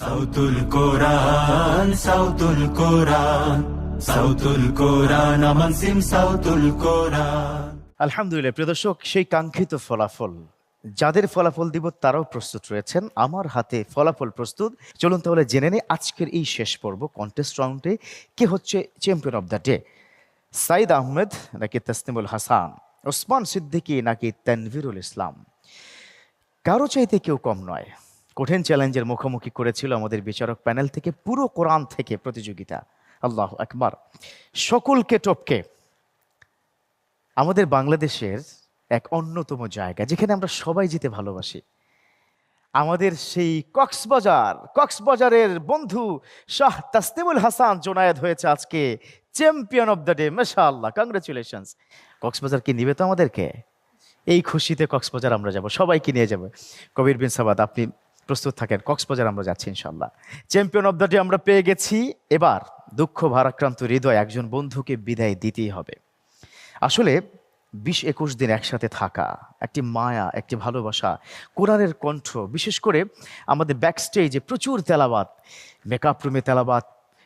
সাউতুল কোরআন সাউতুল কোরআন সাউতুল কোরআন সাউতুল কোরআন। আলহামদুলিল্লাহ, প্রিয় দর্শক, সেই কাঙ্ক্ষিত ফলাফল, যাদের ফলাফল দিব তারাও প্রস্তুত রয়েছেন, আমার হাতে ফলাফল প্রস্তুত। চলুন তাহলে জেনে নেই আজকের এই শেষ পর্ব কন্টেস্ট রাউন্ডে কে হচ্ছে champion of the day Saeed Ahmed নাকি তাসনিমুল হাসান? ওসমান সিদ্দিকী নাকি তানভীরুল ইসলাম? কারও চাইতে কেউ কম নয়। কঠিন চ্যালেঞ্জের মুখোমুখি করেছিল আমাদের বিচারক প্যানেল থেকে, পুরো কোরআন থেকে প্রতিযোগিতা। আল্লাহ একবার সকলকে টপকে। আমাদের বাংলাদেশের এক অন্যতম জায়গা, যেখানে আমরা সবাই যেতে ভালোবাসি। আমাদের সেই কক্সবাজার, কক্সবাজারের বন্ধু শাহ তাসনিমুল হাসান জোনায়েদ হয়েছে আজকে চ্যাম্পিয়ন অফ দ্য ডে মাশা আল্লাহ কংগ্রেচুলেশনস কক্সবাজার কি নিবে তো আমাদেরকে? এই খুশিতে কক্সবাজার আমরা যাব, সবাইকে নিয়ে যাব। কবির বিন সাবাদ আপনি প্রস্তুত থাকেন। কক্সবাজার আমরা যাচ্ছি ইনশাল্লাহ চ্যাম্পিয়ন অফ দ্য ডে আমরা পেয়ে গেছি। এবার দুঃখ ভারাক্রান্ত হৃদয় একজন বন্ধুকে বিদায় দিতেই হবে। আসলে বিশ একুশ দিন একসাথে থাকা, একটি মায়া, একটি ভালোবাসা, কোরআনের কণ্ঠ, বিশেষ করে আমাদের ব্যাক স্টেজে প্রচুর তেলাবাত মেকআপ রুমে তেলাবাত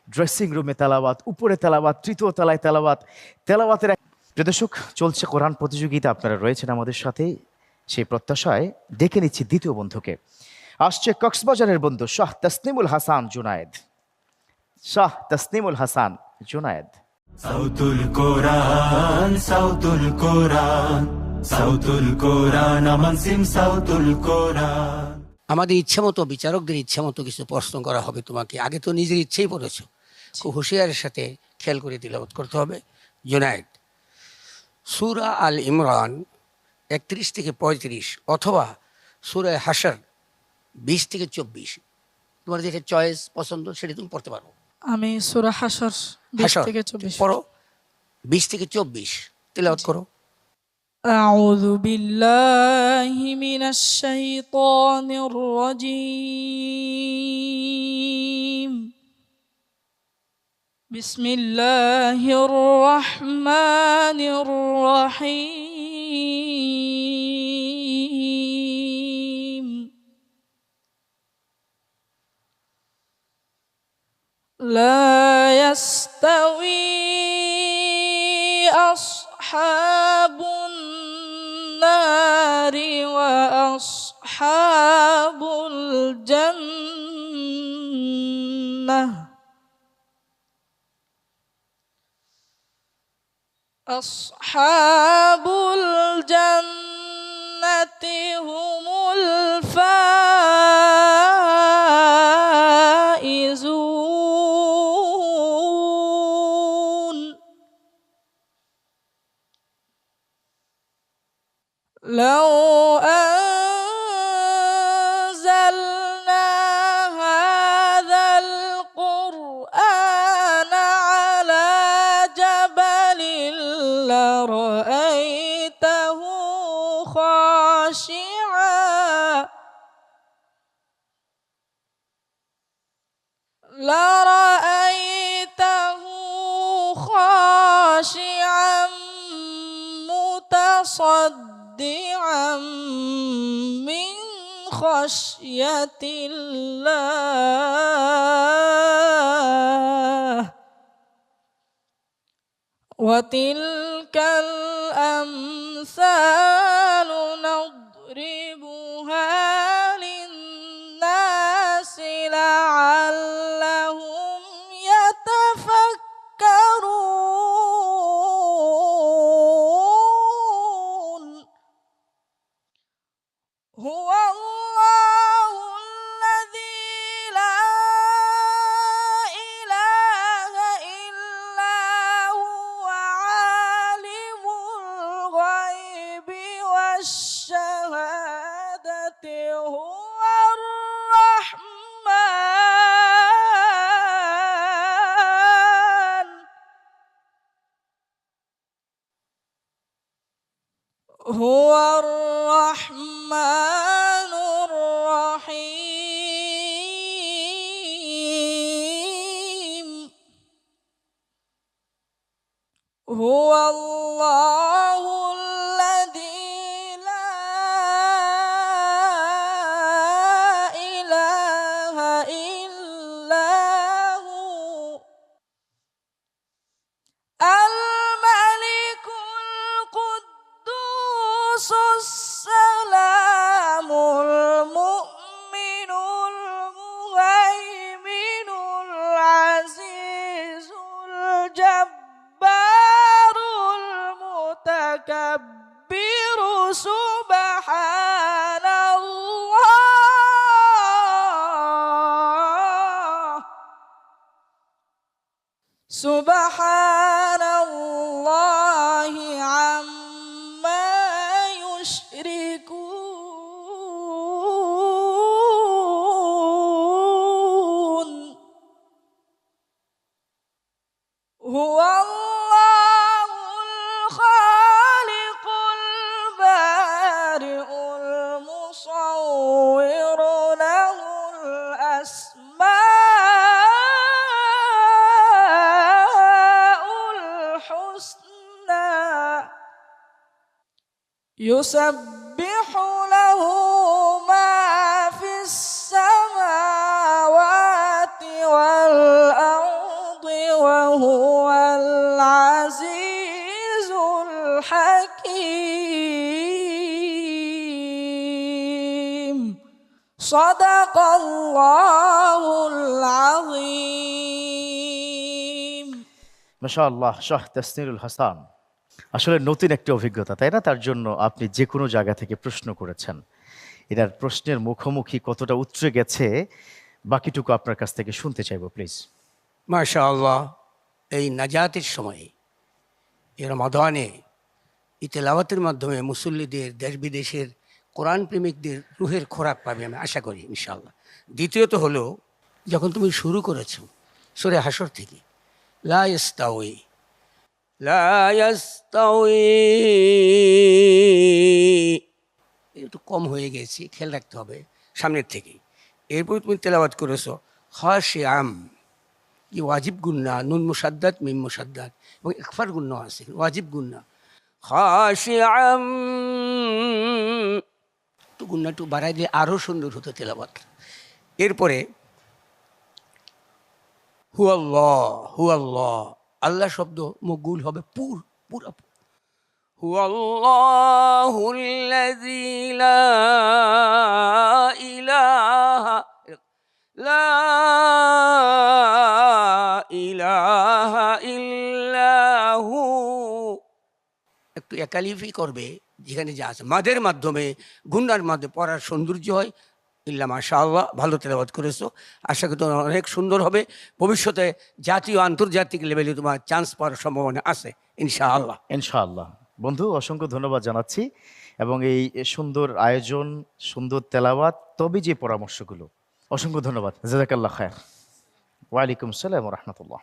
ড্রেসিং রুমে তেলাবাত উপরে তেলাবাত তৃতীয় তলায় তেলাবাত তেলাবাতের এক প্রিয় দর্শক, চলছে কোরআন প্রতিযোগিতা, আপনারা রয়েছেন আমাদের সাথে। সেই প্রত্যাশায় ডেকে নিচ্ছি দ্বিতীয় বন্ধুকে। আসছে কক্সবাজারের বন্ধু শাহ তসনিমুল হাসান জুনায়েদ। শাহ তসনিমুল হাসান জুনায়েদ। সাউতুল কোরআন সাউতুল কোরআন সাউতুল কোরআন আমান সিম সাউতুল কোরআন। আমাদের ইচ্ছা মতো বিচারকদের ইচ্ছা মতো কিছু প্রশ্ন করা হবে তোমাকে। আগে তো নিজের ইচ্ছেই পড়েছ খুব হুঁশিয়ারের সাথে খেয়াল করে তিলাবত করতে হবে। জুনায়েদ সুরা আল ইমরান একত্রিশ থেকে পঁয়ত্রিশ অথবা সুরা হাসার বিশ থেকে চব্বিশ তোমার যেটা চয়েস পছন্দ সেটা তুমি পড়তে পারো আমি সুরা হাসর বিশ হাসর থেকে চব্বিশ পড়ো বিশ থেকে চব্বিশ তিলাবত করো أعوذ بالله من الشيطان الرجيم بسم الله الرحمن الرحيم لا يستوي أصحاب النار وأصحاب الجنة. أصحاب الجنة هم الفائزون لو أنزلنا هذا القرآن على جبل لرأيته خاشعا. لرأيته خاشعا متصدعا من خشية الله. وتلك الأمثال هو الله الذي لا إله إلا هو عالم الغيب والشهادة هو الرحمن. هو الرحمن. سبحان يسبح له ما في السماوات والأرض وهو العزيز الحكيم. صدق الله العظيم. ما شاء الله شرح تسنير الحصان. আসলে নতুন একটি অভিজ্ঞতা, তাই না? তার জন্য আপনি যে কোনো জায়গা থেকে প্রশ্ন করেছেন। এটার প্রশ্নের মুখোমুখি কতটা উতরে গেছে, বাকিটুকু আপনার কাছ থেকে শুনতে চাইব, প্লিজ। মাশা এই নাজাতের সময়ে, এই রমাদানে, এই তেলাওয়াতের মাধ্যমে মুসল্লিদের, দেশ বিদেশের কোরআন প্রেমিকদের রুহের খোরাক পাবে আমি আশা করি ইনশাল্লাহ দ্বিতীয়ত হলো, যখন তুমি শুরু করেছ, সুরে হাসর থেকে, লা ইস্তাউই লা ইস্তাউই একটু কম হয়ে গেছি, খেয়াল রাখতে হবে সামনের থেকে এরপর তুমি তেলাওয়াত করেছ হাসে আম কি ওয়াজিব গুন্না নুন মুসাদ্দাত, মিম মুসাদ্দাত, এবং ইকফার গুন্না আছে, ওয়াজিব গুন্না খাশিআম তো গুন্না একটু বাড়াই দিলে আরও সুন্দর হতো তেলাবাত এরপরে হু আল্লাহ হু আল্লাহ শব্দ মকবুল হবে পুর পুরা হু আল্লাহুল্লাযী লা ইলাহা লা ইলাহা ইল্লাহু একটু একালিফি করবে যেখানে যা আছে মাদের মাধ্যমে গুন্ডার মাধ্যমে পড়ার সৌন্দর্য হয় ইল্লা মাশা আল্লাহ ভালো তেলাবাদ করেছ। আশা করি তোমার অনেক সুন্দর হবে। ভবিষ্যতে জাতীয় আন্তর্জাতিক লেভেলে তোমার চান্স পাওয়ার সম্ভাবনা আছে, ইনশাআল্লাহ। ইনশাআল্লাহ। বন্ধু, অসংখ্য ধন্যবাদ জানাচ্ছি। এবং এই সুন্দর আয়োজন, সুন্দর তেলাওয়াত, তবে যে পরামর্শগুলো। অসংখ্য ধন্যবাদ। জাজাকাল্লাহ খায় ওয়ালাইকুম সালাম রহমতুল্লাহ।